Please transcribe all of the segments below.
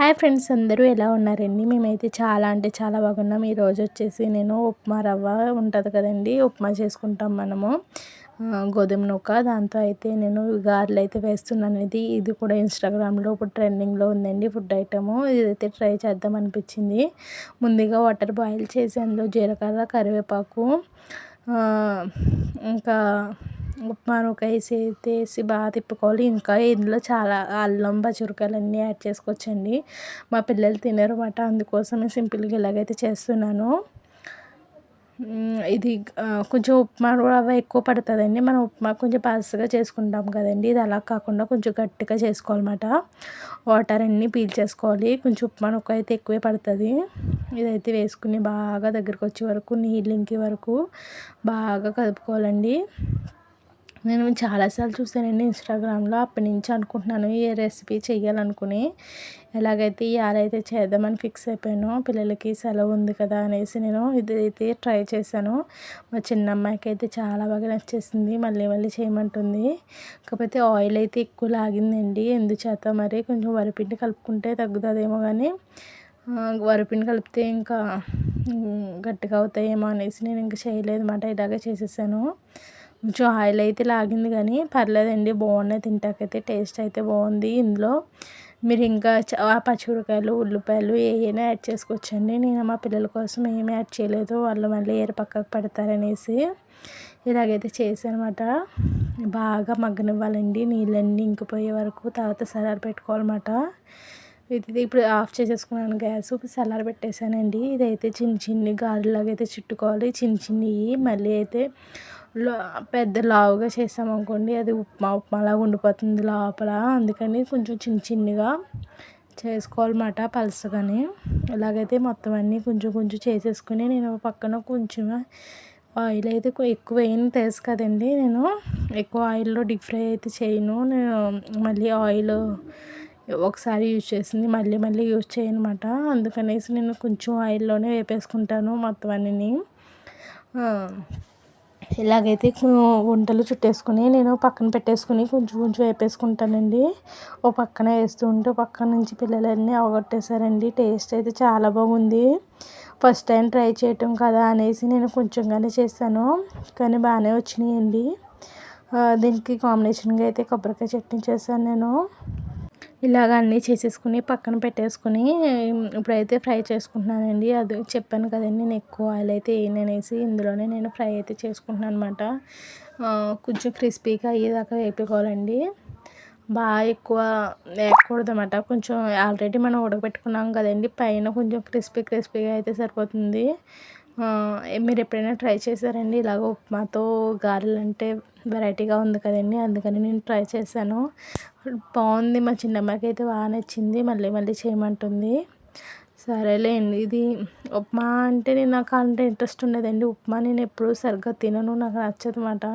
Hi friends అందరూ ఎలా ఉన్నారండి? మేమైతే చాలా అంటే చాలా బాగున్నాం. ఈరోజు వచ్చేసి నేను ఉప్మా రవ్వ ఉంటుంది కదండి ఉప్మా చేసుకుంటాం మనము. గోధుమ నూక. దాంతో అయితే నేను గారెలు అయితే వేస్తున్నాను. ఇది ఇది కూడా ఇన్స్టాగ్రామ్లో ఇప్పుడు ట్రెండింగ్లో ఉందండి ఫుడ్ ఐటము. ఇదైతే ట్రై చేద్దాం అనిపించింది. ముందుగా వాటర్ బాయిల్ చేసి అందులో జీలకర్ర కరివేపాకు ఇంకా ఉప్మా నూక వేసి బాగా తిప్పుకోవాలి ఇంకా ఇందులో చాలా అల్లం పచ్చిమిరపకాయలు అన్నీ యాడ్ చేసుకోవచ్చండి. మా పిల్లలు తినరు అన్నమాట అందుకోసమే సింపుల్గా ఇలాగైతే చేస్తున్నాను. ఇది కొంచెం ఉప్మా రవ్వ ఎక్కువ పడుతుందండి. మనం ఉప్మా కొంచెం పలుచగా చేసుకుంటాం కదండి. ఇది అలా కాకుండా కొంచెం గట్టిగా చేసుకోవాలన్నమాట. వాటర్ అన్నీ పీల్చేసుకోవాలి కొంచెం ఉప్మా నొక్క అయితే ఎక్కువే పడుతుంది. ఇదైతే వేసుకుని బాగా దగ్గరికి వచ్చే వరకు నీళ్ళు ఇంకే వరకు బాగా కలుపుకోవాలండి. నేను చాలాసార్లు చూసానండి ఇన్స్టాగ్రామ్లో. అప్పటి నుంచి అనుకుంటున్నాను ఏ రెసిపీ చేయాలనుకుని ఎలాగైతే ఇవాళైతే చేద్దామని ఫిక్స్ అయిపోయాను పిల్లలకి సెలవు ఉంది కదా అనేసి నేను ఇదైతే ట్రై చేశాను. మా చిన్న అమ్మాయికి అయితే చాలా బాగా నచ్చేసింది. మళ్ళీ మళ్ళీ చేయమంటుంది. కాకపోతే ఆయిల్ అయితే ఎక్కువ లాగిందండి. ఎందుచేత మరి కొంచెం వరిపిండి కలుపుకుంటే తగ్గుతుందేమో కానీ వరిపిండి కలిపితే ఇంకా గట్టిగా అవుతాయేమో అనేసి నేను ఇంకా చేయలేదు అన్నమాట ఇలాగే చేసేసాను. కొంచెం ఆయిల్ అయితే లాగింది కానీ పర్లేదండి బాగున్నాయి. తింటాకైతే టేస్ట్ అయితే బాగుంది ఇందులో. మీరు ఇంకా పచ్చిమిరకాయలు ఉల్లిపాయలు ఏమైనా యాడ్ చేసుకోవచ్చండి. నేను మా పిల్లల కోసం ఏమి యాడ్ చేయలేదు వాళ్ళు మళ్ళీ ఏరు పక్కకు పెడతారనేసి ఇలాగైతే చేశానమాట బాగా మగ్గనివ్వాలండి నీళ్ళన్నీ ఇంకిపోయే వరకు తర్వాత సలార్ పెట్టుకోవాలన్నమాట. ఇది ఇప్పుడు ఆఫ్ చేసేసుకున్నాను గ్యాస్ ఇప్పుడు సలార్ పెట్టేశానండి. ఇదైతే చిన్న చిన్ని గారెలాగా అయితే చుట్టుకోవాలి చిన్న చిన్నవి మళ్ళీ అయితే పెద్ద లావుగా చేసామనుకోండి అది ఉప్మా ఉప్మాలాగా ఉండిపోతుంది లోపల. అందుకని కొంచెం చిన్న చిన్నగా చేసుకోవాలన్నమాట పలసగాని ఇలాగైతే మొత్తం అన్నీ కొంచెం కొంచెం చేసేసుకుని నేను పక్కన కొంచెం ఆయిల్ అయితే ఎక్కువ వేయను తెలుసు కదండి నేను. ఎక్కువ ఆయిల్లో డీప్ ఫ్రై అయితే చేయను. నేను మళ్ళీ ఆయిల్ ఒకసారి యూజ్ చేసింది మళ్ళీ మళ్ళీ యూజ్ చేయనమాట. అందుకనేసి నేను కొంచెం ఆయిల్లోనే వేపేసుకుంటాను మొత్తం అన్నీ ఇలాగైతే వంటలు చుట్టేసుకుని నేను పక్కన పెట్టేసుకుని కొంచెం కొంచెం వేపేసుకుంటానండి. ఓ పక్కన వేస్తూ ఉంటే పక్కన నుంచి పిల్లలన్నీ అవగొట్టేశారండి. టేస్ట్ అయితే చాలా బాగుంది. ఫస్ట్ టైం ట్రై చేయటం కదా అనేసి నేను కొంచెంగానే చేశాను. కానీ బాగానే వచ్చినాయండి. దీనికి కాంబినేషన్గా అయితే కొబ్బరికాయ చట్నీ చేశాను నేను. ఇలాగ అన్నీ చేసేసుకుని పక్కన పెట్టేసుకుని ఇప్పుడైతే ఫ్రై చేసుకుంటున్నానండి. అది చెప్పాను కదండి నేను ఎక్కువ ఆయిల్ అయితే వేయననేసి ఇందులోనే నేను ఫ్రై అయితే చేసుకుంటున్నాను అనమాట కొంచెం క్రిస్పీగా అయ్యేదాకా వేపుకోవాలండి. బాగా ఎక్కువ వేయకూడదు అనమాట కొంచెం ఆల్రెడీ మనం ఉడకబెట్టుకున్నాం కదండి పైన కొంచెం క్రిస్పీ క్రిస్పీగా అయితే సరిపోతుంది. మీరు ఎప్పుడైనా ట్రై చేశారండి? ఇలాగ ఉప్మాతో గారెలు అంటే వెరైటీగా ఉంది కదండి. అందుకని నేను ట్రై చేశాను. బాగుంది. మా చిన్నమ్మకి అయితే బాగా నచ్చింది. మళ్ళీ మళ్ళీ చేయమంటుంది. సరేలేండి. ఇది ఉప్మా అంటే నేను నాకు అంటే ఇంట్రెస్ట్ ఉండదండి. ఉప్మా నేను ఎప్పుడు సరిగ్గా తినను. నాకు నచ్చదు అన్నమాట.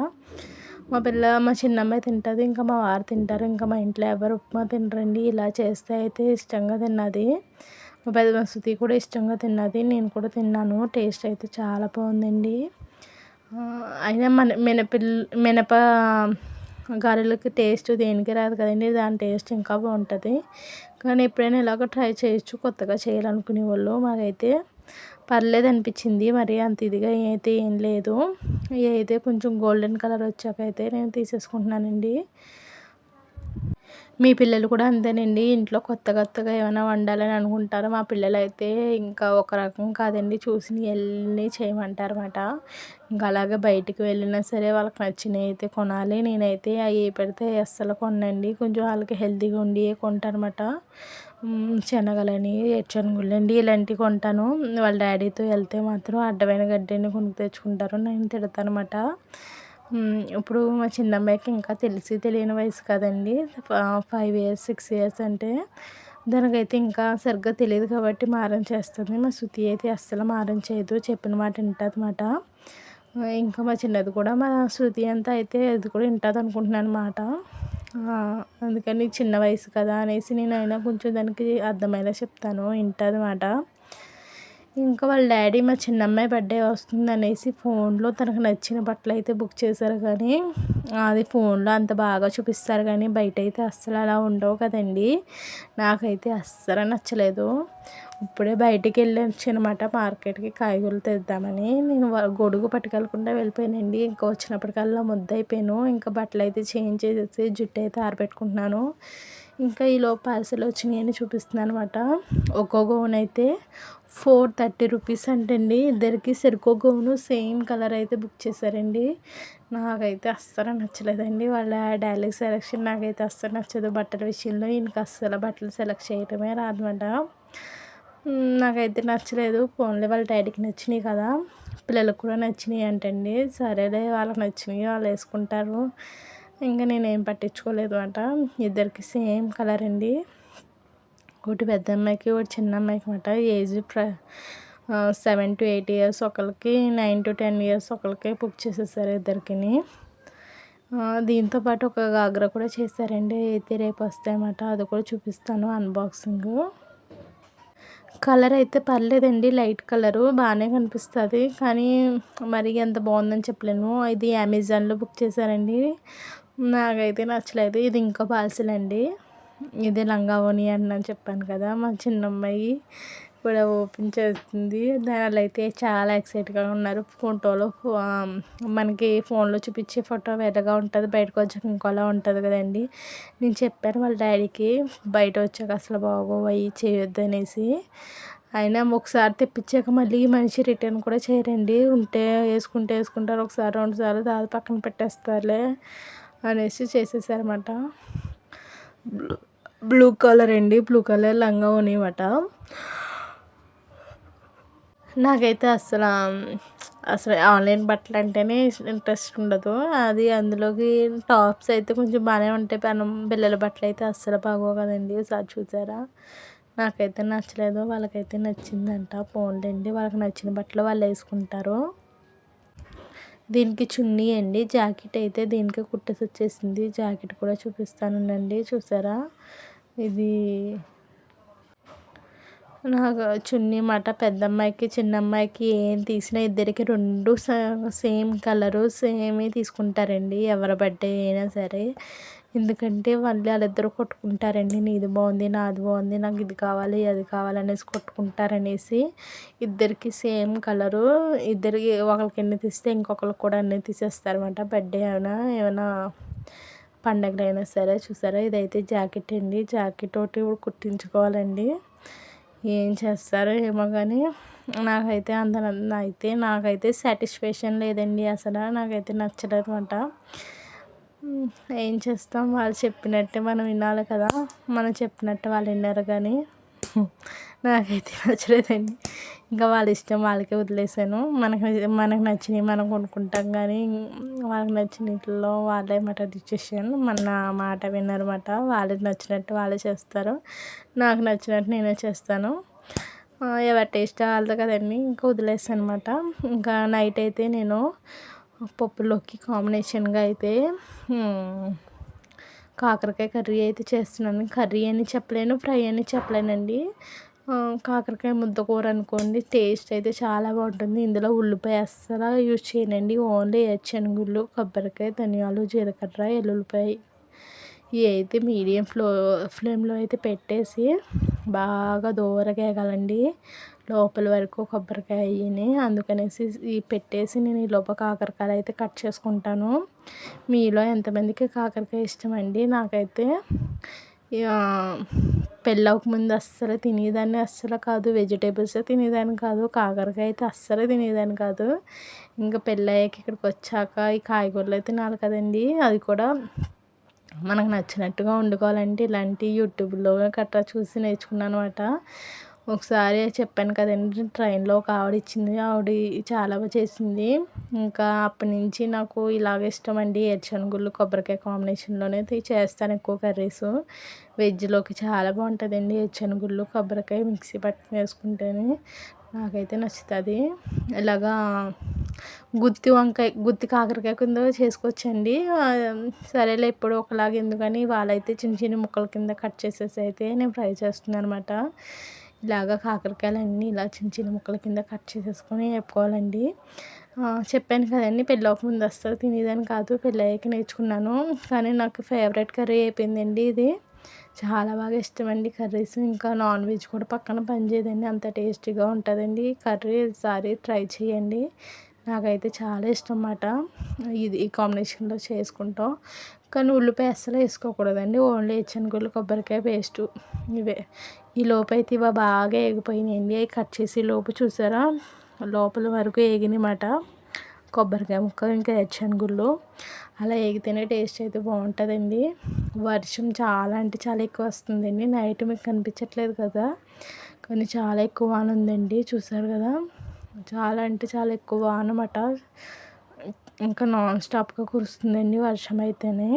మా పిల్ల మా చిన్నమ్మాయి తింటుంది. ఇంకా మా వారు తింటారు. ఇంకా మా ఇంట్లో ఎవరు ఉప్మా తినరండి. ఇలా చేస్తే అయితే ఇష్టంగా తిన్నది. మా పెద్ద మసూతి కూడా ఇష్టంగా తిన్నది. నేను కూడా తిన్నాను. టేస్ట్ అయితే చాలా బాగుందండి. అయినా మన మినపిల్ మినప గారెలకి టేస్ట్ దేనికి రాదు కదండి. దాని టేస్ట్ ఇంకా బాగుంటుంది. కానీ ఎప్పుడైనా ఇలాగ ట్రై చేయొచ్చు. కొత్తగా చేయాలనుకునే వాళ్ళు మాకైతే పర్లేదు అనిపించింది. మరి అంత ఇదిగా అయితే ఏం లేదు. అయితే కొంచెం గోల్డెన్ కలర్ వచ్చాక అయితే నేను తీసేసుకుంటున్నానండి. మీ పిల్లలు కూడా అంతేనండి. ఇంట్లో కొత్త కొత్తగా ఏమైనా వండాలని అనుకుంటారు? మా పిల్లలు అయితే ఇంకా ఒక రకం కాదండి. చూసి వెళ్ళి చేయమంటారనమాట ఇంకా అలాగే బయటికి వెళ్ళినా సరే వాళ్ళకి నచ్చినవి అయితే కొనాలి. నేనైతే అవి పెడితే అస్సలు కొనండి కొంచెం వాళ్ళకి హెల్తీగా ఉండి కొంటానమాట శనగలని ఎచ్చనుగుళ్ళండి ఇలాంటివి కొంటాను. వాళ్ళ డాడీతో వెళ్తే మాత్రం అడ్డమైన గడ్డిని కొనుక్కు తెచ్చుకుంటారు. నేను తిడతాను అనమాట ఇప్పుడు మా చిన్న అమ్మాయికి ఇంకా తెలిసి తెలియని వయసు కదండి. ఫైవ్ ఇయర్స్ సిక్స్ ఇయర్స్ అంటే దానికైతే ఇంకా సరిగ్గా తెలియదు కాబట్టి మారం చేస్తుంది. మా శృతి అయితే అస్సలు మారం చేయదు. చెప్పిన మాట వింటుంది అన్నమాట ఇంకా మా చిన్నది కూడా మా శృతి అంతా అయితే అది కూడా వింటుంది అనుకుంటున్నాను అనమాట అందుకని చిన్న వయసు కదా అనేసి నేను అయినా కొంచెం దానికి అర్థమయ్యేలా చెప్తాను. వింటుంది అనమాట ఇంకా వాళ్ళ డాడీ మా చిన్నమ్మాయి బర్త్డే వస్తుంది అనేసి ఫోన్లో తనకు నచ్చిన బట్టలు అయితే బుక్ చేశారు కానీ అది ఫోన్లో అంత బాగా చూపిస్తారు కానీ బయట అయితే అస్సలు అలా ఉండవు కదండి. నాకైతే అస్సలు నచ్చలేదు. ఇప్పుడే బయటికి వెళ్ళి అనమాట మార్కెట్కి కాయగూరలు తెద్దామని. నేను గొడుగు పట్టుకెళ్ళకుండా వెళ్ళిపోయానండి. ఇంకా వచ్చినప్పటికల్లా ముద్దైపోయాను అయిపోయాను ఇంకా బట్టలు అయితే చేంజ్ చేసేసి జుట్టు అయితే ఆరబెట్టుకుంటున్నాను. ఇంకా ఈలో పార్సల్ వచ్చినాయి అని చూపిస్తున్నాను అనమాట ఒక్కో గౌన్ అయితే ఫోర్ థర్టీ రూపీస్ అంటండి. ఇద్దరికి సరికో గౌను సేమ్ కలర్ అయితే బుక్ చేశారండి. నాకైతే అస్సలు నచ్చలేదండి. వాళ్ళ డైలాగ్ సెలెక్షన్ నాకైతే అస్సలు నచ్చదు. బట్టల విషయంలో ఈయనకి అస్సలు బట్టలు సెలెక్ట్ చేయటమే రాదన్నమాట. నాకైతే నచ్చలేదు. ఫోన్లే వాళ్ళ డాడీకి నచ్చినాయి కదా. పిల్లలకు కూడా నచ్చినాయి అంటండి. సరేలే వాళ్ళకి నచ్చినాయి వాళ్ళు వేసుకుంటారు. ఇంకా నేనేం పట్టించుకోలేదు అంట. ఇద్దరికి సేమ్ కలర్ అండి. ఒకటి పెద్ద అమ్మాయికి ఒకటి చిన్న అమ్మాయికి అనమాట ఏజ్ ప్ర సెవెన్ టు ఎయిట్ ఇయర్స్ ఒకరికి నైన్ టు టెన్ ఇయర్స్ ఒకరికి బుక్ చేసేసారు ఇద్దరికి దీంతో పాటు ఒక గాగ్రా కూడా చేశారండి. అయితే రేపు వస్తాయన్నమాట. అది కూడా చూపిస్తాను అన్బాక్సింగ్ కలర్ అయితే పర్లేదండి. లైట్ కలరు బాగానే కనిపిస్తుంది. కానీ మరి ఎంత బాగుందని చెప్పలేను ఇది అమెజాన్లో బుక్ చేశారండి. నాకైతే నచ్చలేదు. ఇది ఇంకో పార్సిల్ అండి. ఇది లంగా ఓని అని చెప్పాను కదా మా చిన్నమ్మాయి కూడా ఓపెన్ చేస్తుంది దానిలో అయితే చాలా ఎక్సైట్గా ఉన్నారు. ఫోటోలో మనకి ఫోన్లో చూపించే ఫోటో వేరేగా ఉంటుంది బయటకు వచ్చాక ఇంకోలా ఉంటుంది కదండి. నేను చెప్పాను వాళ్ళ డాడీకి బయట వచ్చాక అసలు బాగోవయి చేయొద్దు అనేసి. అయినా ఒకసారి తెప్పించాక మళ్ళీ మనిషి రిటర్న్ కూడా చేయరండి. ఉంటే వేసుకుంటే వేసుకుంటారు ఒకసారి రెండుసార్లు దాని పక్కన పెట్టేస్తారులే. అనేసి చేసేసారన్నమాట. బ్లూ కలర్ అండి బ్లూ కలర్ లంగా ఉన్నాయన్నమాట నాకైతే అసలు అసలు ఆన్లైన్ బట్టలు అంటేనే ఇంట్రెస్ట్ ఉండదు. అది అందులోకి టాప్స్ అయితే కొంచెం బాగానే ఉంటాయి. పెనం పిల్లల బట్టలు అయితే అస్సలు బాగోవు కదండి ఒకసారి చూసారా? నాకైతే నచ్చలేదు. వాళ్ళకైతే నచ్చిందంట. పోన్లేండి వాళ్ళకి నచ్చిన బట్టలు వాళ్ళు వేసుకుంటారు. దీనికి చున్నీ అండి. జాకెట్ అయితే దీనికి కుట్టేసి వచ్చేసింది. జాకెట్ కూడా చూపిస్తానండి చూసారా? ఇది నాకు చున్నీ మాట పెద్ద అమ్మాయికి చిన్న అమ్మాయికి ఏం తీసినా ఇద్దరికి రెండు సేమ్ కలరు సేమే తీసుకుంటారండి. ఎవరి బర్త్డే అయినా సరే. ఎందుకంటే వాళ్ళు వాళ్ళిద్దరూ కొట్టుకుంటారండి. నీది బాగుంది నాది బాగుంది నాకు ఇది కావాలి అది కావాలి అనేసి కొట్టుకుంటారనేసి ఇద్దరికి సేమ్ కలరు. ఇద్దరికి ఒకరికి ఎన్ని తీస్తే ఇంకొకరికి కూడా అన్నీ తీసేస్తారనమాట బర్త్డే అయినా ఏమైనా పండగలు అయినా సరే చూసారా? ఇదైతే జాకెట్ అండి. జాకెట్ ఒకటి కుట్టించుకోవాలండి. ఏం చేస్తారో ఏమో కానీ నాకైతే అంత అయితే నాకైతే సాటిస్ఫాక్షన్ లేదండి అసలు. నాకైతే నచ్చలేదు అనమాట ఏం చేస్తాం? వాళ్ళు చెప్పినట్టే మనం వినాలి కదా. మనం చెప్పినట్టు వాళ్ళు విన్నారు కానీ. నాకైతే నచ్చలేదండి. ఇంకా వాళ్ళ ఇష్టం వాళ్ళకే వదిలేసాను. మనకు మనకు నచ్చినవి మనం కొనుక్కుంటాం కానీ వాళ్ళకి నచ్చిన ఇంట్లో వాళ్ళే మాట డిసిషన్ మన మాట విన్నారన్నమాట వాళ్ళకి నచ్చినట్టు వాళ్ళే చేస్తారు. నాకు నచ్చినట్టు నేనే చేస్తాను. ఎవరి టేస్ట్ వాళ్ళది కదండి. ఇంకా వదిలేసాను అనమాట ఇంకా నైట్ అయితే నేను పప్పులోకి కాంబినేషన్గా అయితే కాకరకాయ కర్రీ అయితే చేస్తున్నాను. కర్రీ అని చెప్పలేను ఫ్రై అని చెప్పలేనండి. కాకరకాయ ముద్దకూర అనుకోండి టేస్ట్ అయితే చాలా బాగుంటుంది. ఇందులో ఉల్లిపాయ అస్సలు యూజ్ చేయనండి. ఓన్లీ శనగుళ్ళు కొబ్బరికాయ ధనియాలు జీలకర్ర ఎల్లుల్లిపాయ ఇవి అయితే మీడియం ఫ్లో ఫ్లేమ్లో అయితే పెట్టేసి బాగా దూరగా లోపల వరకు కొబ్బరికాయ అయ్యి అందుకనేసి ఈ పెట్టేసి నేను ఈ లోపల కాకరకాయలు అయితే కట్ చేసుకుంటాను. మీలో ఎంతమందికి కాకరకాయ ఇష్టం అండి నాకైతే పెళ్ళవక ముందు అస్సలు తినేదాన్ని అస్సలు కాదు. వెజిటేబుల్స్ తినేదాన్ని కాదు. కాకరకాయ అయితే అస్సలు తినేదాన్ని కాదు. ఇంకా పెళ్ళయ్యాక ఇక్కడికి వచ్చాక ఈ కాయగూరలు అయితే తినాలి కదండి. అది కూడా మనకు నచ్చినట్టుగా వండుకోవాలంటే ఇలాంటి యూట్యూబ్లో గట్రా చూసి నేర్చుకున్నాను అనమాట ఒకసారి చెప్పాను కదండి ట్రైన్లో ఒక ఆవిడ ఇచ్చింది ఆవిడ చాలా బాగా చేసింది. ఇంకా అప్పటి నుంచి నాకు ఇలాగ ఇష్టం అండి ఏరుశనగుళ్ళు కొబ్బరికాయ కాంబినేషన్లోనే చేస్తాను ఎక్కువ కర్రీస్. వెజ్లోకి చాలా బాగుంటుందండి ఏరుశనగుళ్ళు కొబ్బరికాయ మిక్సీ పట్టుకుని వేసుకుంటేనే నాకైతే నచ్చుతుంది. ఇలాగా గుత్తి వంకాయ గుత్తి కాకరకాయ కింద చేసుకోవచ్చండి సరేలే ఎప్పుడు ఒకలాగా ఎందుకని వాళ్ళైతే చిన్న చిన్న ముక్కల కింద కట్ చేసేసి అయితే నేను ఫ్రై చేస్తున్నాను అనమాట ఇలాగా కాకరకాయలన్నీ ఇలా చిన్న చిన్న ముక్కల కింద కట్ చేసేసుకొని వేపుకోవాలండి. చెప్పాను కదండి పెళ్ళక ముందు వస్తుంది తినేదని కాదు పెళ్ళయ్యాక నేర్చుకున్నాను. కానీ నాకు ఫేవరెట్ కర్రీ అయిపోయిందండి ఇది. చాలా బాగా ఇష్టం అండి కర్రీస్. ఇంకా నాన్ వెజ్ కూడా పక్కన పనిచేయదండి అంత టేస్టీగా ఉంటుందండి. కర్రీ ఒకసారి ట్రై చేయండి. నాకైతే చాలా ఇష్టం అన్నమాట. ఇది ఈ కాంబినేషన్లో చేసుకుంటాం. కానీ ఉల్లిపాయ అస్సలు వేసుకోకూడదండి. ఓన్లీ శనగలు కొబ్బరికాయ పేస్టు ఇవే. ఈ లోపైతే అయితే ఇవి బాగా ఎగిపోయినాయండి అవి కట్ చేసి లోపు చూసారా? లోపల వరకు ఎగినమాట కొబ్బరికాయ ముక్క ఇంకా శనగుళ్ళు. అలా ఎగితేనే టేస్ట్ అయితే బాగుంటుందండి. వర్షం చాలా అంటే చాలా ఎక్కువ వస్తుందండి. నైట్ మీకు కనిపించట్లేదు కదా? కానీ చాలా ఎక్కువ వాన ఉందండి. చూసారు కదా? చాలా అంటే చాలా ఎక్కువ వానమాట ఇంకా నాన్ స్టాప్గా కురుస్తుందండి వర్షం అయితేనే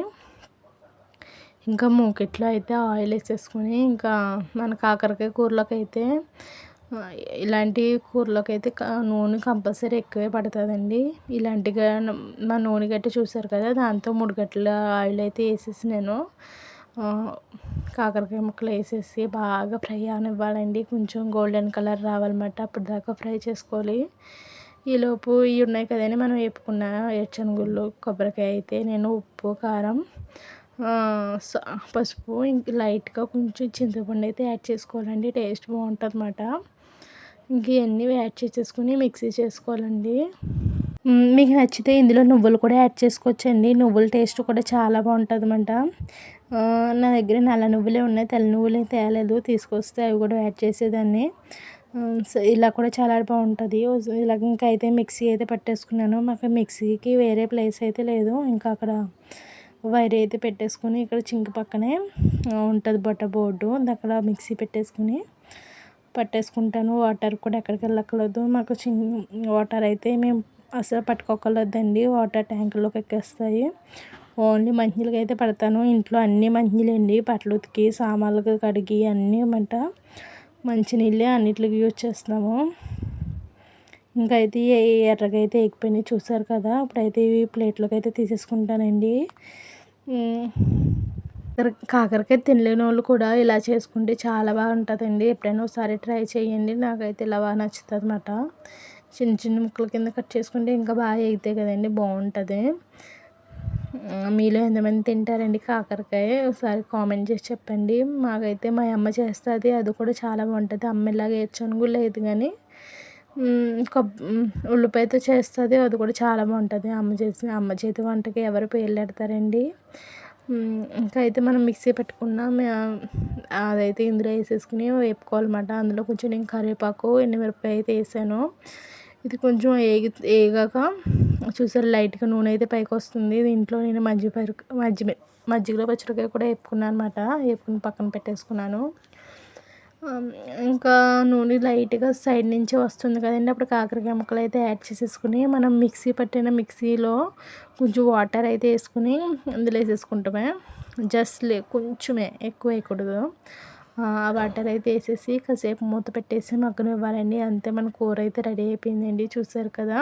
ఇంకా మూకెట్లో అయితే ఆయిల్ వేసేసుకొని ఇంకా మన కాకరకాయ కూరలోకి అయితే ఇలాంటి కూరలోకి అయితే నూనె కంపల్సరీ ఎక్కువే పడుతుందండి. ఇలాంటిగా మా నూనె గట్టి చూసారు కదా దాంతో మూడు గట్ల ఆయిల్ అయితే వేసేసి నేను కాకరకాయ ముక్కలు వేసేసి బాగా ఫ్రై అవనివ్వాలండి. కొంచెం గోల్డెన్ కలర్ రావాలన్నమాట. అప్పుడు దాకా ఫ్రై చేసుకోవాలి. ఈలోపు ఇవి ఉన్నాయి కదండి మనం వేపుకున్న ఏడ్చనుగుళ్ళు కొబ్బరికాయ అయితే నేను ఉప్పు కారం పసుపు ఇంకా లైట్గా కొంచెం చింతపండు అయితే యాడ్ చేసుకోవాలండి టేస్ట్ బాగుంటుంది అన్నమాట ఇంక ఇవన్నీ యాడ్ చేసేసుకుని మిక్సీ చేసుకోవాలండి. మీకు నచ్చితే ఇందులో నువ్వులు కూడా యాడ్ చేసుకోవచ్చండి నువ్వుల టేస్ట్ కూడా చాలా బాగుంటుంది అన్నమాట నా దగ్గర నల్ల నువ్వులే ఉన్నాయి తెల్ల నువ్వులు తేలేదు తీసుకొస్తే అవి కూడా యాడ్ చేసేదాన్ని. సో ఇలా కూడా చాలా బాగుంటుంది. ఇలా ఇంకా అయితే మిక్సీ అయితే పట్టేసుకున్నాను. మాకు మిక్సీకి వేరే ప్లేస్ అయితే లేదు. ఇంకా అక్కడ వైర్ అయితే పెట్టేసుకొని ఇక్కడ చింక పక్కనే ఉంటుంది బొట్ట బోర్డు. అక్కడ మిక్సీ పెట్టేసుకుని పట్టేసుకుంటాను. వాటర్ కూడా ఎక్కడికి వెళ్ళక్కర్లేదు. మాకు చిన్న వాటర్ అయితే మేము అసలు పట్టుకోకలేదండి వాటర్ ట్యాంకులోకి ఎక్కేస్తాయి. ఓన్లీ మంచినీళ్ళకి అయితే పడతాను. ఇంట్లో అన్నీ మంచినీళ్ళండి. బట్టలు ఉతికి సామాన్లు కడిగి అన్నీ మంట మంచినీళ్ళే అన్నిటికి యూజ్ చేస్తున్నాము. ఇంకా అయితే ఎర్రగా అయితే ఎగిపోయినాయి చూసారు కదా ఇప్పుడైతే ఇవి ప్లేట్లోకి అయితే తీసేసుకుంటానండి కాకరకాయ తినలేని వాళ్ళు కూడా ఇలా చేసుకుంటే చాలా బాగుంటుందండి. ఎప్పుడైనా ఒకసారి ట్రై చేయండి నాకైతే ఇలా బాగా నచ్చుతుంది అనమాట చిన్న చిన్న ముక్కల కింద కట్ చేసుకుంటే ఇంకా బాగా ఎగుతాయి కదండి బాగుంటుంది. మీలో ఎంతమంది తింటారండి కాకరకాయ? ఒకసారి కామెంట్ చేసి చెప్పండి. మాకైతే మా అమ్మ చేస్తుంది అది కూడా చాలా బాగుంటుంది. అమ్మ ఇలాగ వేయచ్చని కూడా లేదు కానీ కొబ్ ఉల్లిపాయతో చేస్తుంది అది కూడా చాలా బాగుంటుంది. అమ్మ చేసిన అమ్మ చేతి వంటకి ఎవరు పేర్లు పెడతారండి? ఇంకా అయితే మనం మిక్సీ పెట్టుకున్న. అదైతే ఇందులో వేసేసుకుని వేపుకోవాలన్నమాట. అందులో కొంచెం నేను కరివేపాకు ఎండుమిరపకాయ అయితే వేసాను. ఇది కొంచెం ఏగి ఏగాక చూసారు లైట్గా నూనె అయితే పైకి వస్తుంది దీంట్లో నేను మజ్జిగ పరుకు మజ్జిగ మజ్జిగలో పచ్చిరకాయ కూడా వేపుకున్నాను అనమాట వేపుకుని పక్కన పెట్టేసుకున్నాను. ఇంకా నూనె లైట్గా సైడ్ నుంచి వస్తుంది కదండి. అప్పుడు కాకరకాయ ముక్కలు అయితే యాడ్ చేసేసుకుని మనం మిక్సీ పట్టిన మిక్సీలో కొంచెం వాటర్ అయితే వేసుకుని అందులో వేసేసుకుంటామే. జస్ట్ లే కొంచెమే ఎక్కువ వేయకూడదు. ఆ వాటర్ అయితే వేసేసి కాసేపు మూత పెట్టేసి మగ్గనివ్వాలండి అంతే మన కూర అయితే రెడీ అయిపోయిందండి చూసారు కదా.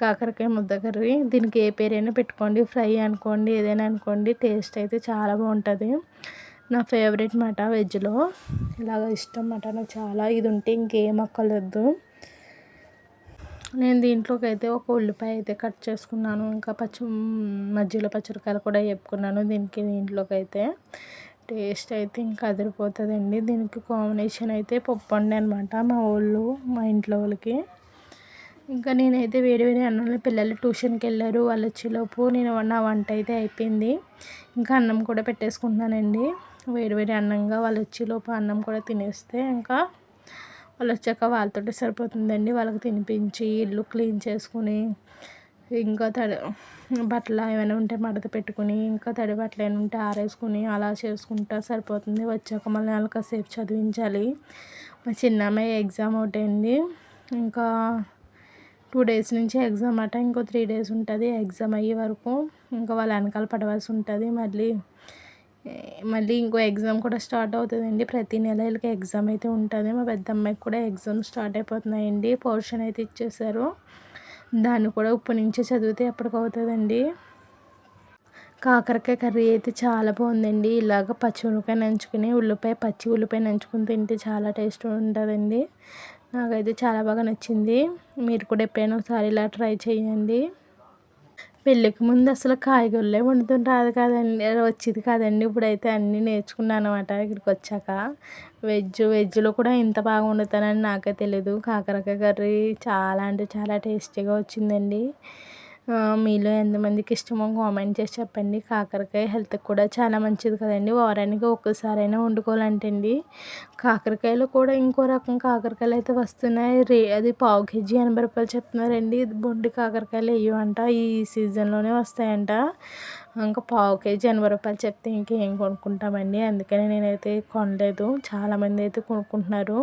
కాకరకాయ ముద్ద కర్రీ. దీనికి ఏ పేరైనా పెట్టుకోండి. ఫ్రై అనుకోండి ఏదైనా అనుకోండి టేస్ట్ అయితే చాలా బాగుంటుంది. నా ఫేవరెట్ మాట వెజ్లో. ఇలాగ ఇష్టం మాట నాకు చాలా. ఇది ఉంటే ఇంకేం అక్కర్లేదు. నేను దీంట్లోకి అయితే ఒక ఉల్లిపాయ అయితే కట్ చేసుకున్నాను. ఇంకా పచ్చి మధ్యలో పచ్చిమిరకాయలు కూడా చెప్పుకున్నాను దీనికి దీంట్లోకి అయితే. టేస్ట్ అయితే ఇంకా అదిరిపోతుందండి. దీనికి కాంబినేషన్ అయితే పప్పు అండి అనమాట మా వాళ్ళు మా ఇంట్లో వాళ్ళకి. ఇంకా నేనైతే వేడి వేడి అన్నంలో పిల్లలు ట్యూషన్కి వెళ్ళారు. వాళ్ళు వచ్చేలోపు నేను నా వంట అయితే అయిపోయింది. ఇంకా అన్నం కూడా పెట్టేసుకుంటున్నానండి. వేడి వేడి అన్నంగా వాళ్ళు వచ్చేలోపు అన్నం కూడా తినేస్తే ఇంకా వాళ్ళు వచ్చాక వాళ్ళతో సరిపోతుందండి. వాళ్ళకి తినిపించి ఇల్లు క్లీన్ చేసుకుని ఇంకా తడి బట్టలు ఏమైనా ఉంటే మడత పెట్టుకుని ఇంకా తడి బట్టలు ఏమైనా ఉంటే ఆరేసుకుని అలా చేసుకుంటా సరిపోతుంది. వచ్చాక మళ్ళీ వాళ్ళకి కాసేపు చదివించాలి. మా చిన్నమ్మాయి ఎగ్జామ్ ఒకటి అండి ఇంకా టూ డేస్ నుంచి ఎగ్జామ్ అట. ఇంకో త్రీ డేస్ ఉంటుంది ఎగ్జామ్ అయ్యే వరకు. ఇంకా వాళ్ళ వెనకాల పడవలసి ఉంటుంది. మళ్ళీ మళ్ళీ ఇంకో ఎగ్జామ్ కూడా స్టార్ట్ అవుతుందండి. ప్రతి నెల వీళ్ళకి ఎగ్జామ్ అయితే ఉంటుంది. మా పెద్ద అమ్మాయికి కూడా ఎగ్జామ్ స్టార్ట్ అయిపోతున్నాయండి. పోర్షన్ అయితే ఇచ్చేసారు దాన్ని కూడా ఇప్పటి నుంచే చదివితే ఎప్పటికవుతుందండి? కాకరకాయ కర్రీ అయితే చాలా బాగుందండి. ఇలాగ పచ్చి ఉల్లిపాయ నంచుకుని ఉల్లిపాయ పచ్చి ఉల్లిపాయ నంచుకుని తింటే చాలా టేస్ట్ ఉంటుందండి. నాకైతే చాలా బాగా నచ్చింది. మీరు కూడా ఎప్పుడైనా ఒకసారి ఇలా ట్రై చేయండి. పెళ్ళికి ముందు అసలు కాయగూరలే వండుతుంటే రాదు కాదండి. వచ్చేది కాదండి. ఇప్పుడైతే అన్నీ నేర్చుకున్నాను అనమాట ఇక్కడికి వచ్చాక వెజ్ వెజ్లో కూడా ఇంత బాగా వండుతానని నాకే తెలియదు కాకరకాయ కర్రీ చాలా అంటే చాలా టేస్టీగా వచ్చిందండి. మీలో ఎంతమందికి ఇష్టమో కామెంట్ చేసి చెప్పండి. కాకరకాయ హెల్త్కి కూడా చాలా మంచిది కదండి. వారానికి ఒక్కసారైనా వండుకోవాలంటండి. కాకరకాయలు కూడా ఇంకో రకం కాకరకాయలు అయితే వస్తున్నాయి. రే అది పావు కేజీ ఎనభై రూపాయలు చెప్తున్నారండి. బొండి కాకరకాయలు వేయమంట ఈ సీజన్లోనే వస్తాయంట. ఇంకా పావు కేజీ ఎనభై రూపాయలు చెప్తే ఇంకేం కొనుక్కుంటామండి. అందుకని నేనైతే కొనలేదు. చాలామంది అయితే కొనుక్కుంటున్నారు.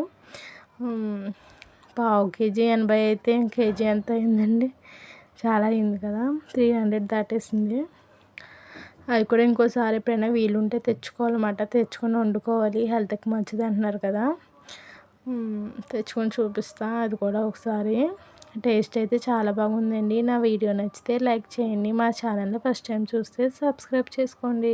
పావు కేజీ ఎనభై అయితే కేజీ ఎంత అయిందండి? చాలా అయింది కదా. త్రీ హండ్రెడ్ దాటేసింది. అవి కూడా ఇంకోసారి ఎప్పుడైనా వీలుంటే తెచ్చుకోవాలన్నమాట. తెచ్చుకొని వండుకోవాలి. హెల్త్కి మంచిది అంటున్నారు కదా. తెచ్చుకొని చూపిస్తా. అది కూడా ఒకసారి. టేస్ట్ అయితే చాలా బాగుందండి. నా వీడియో నచ్చితే లైక్ చేయండి. మా ఛానల్ని ఫస్ట్ టైం చూస్తే సబ్స్క్రైబ్ చేసుకోండి.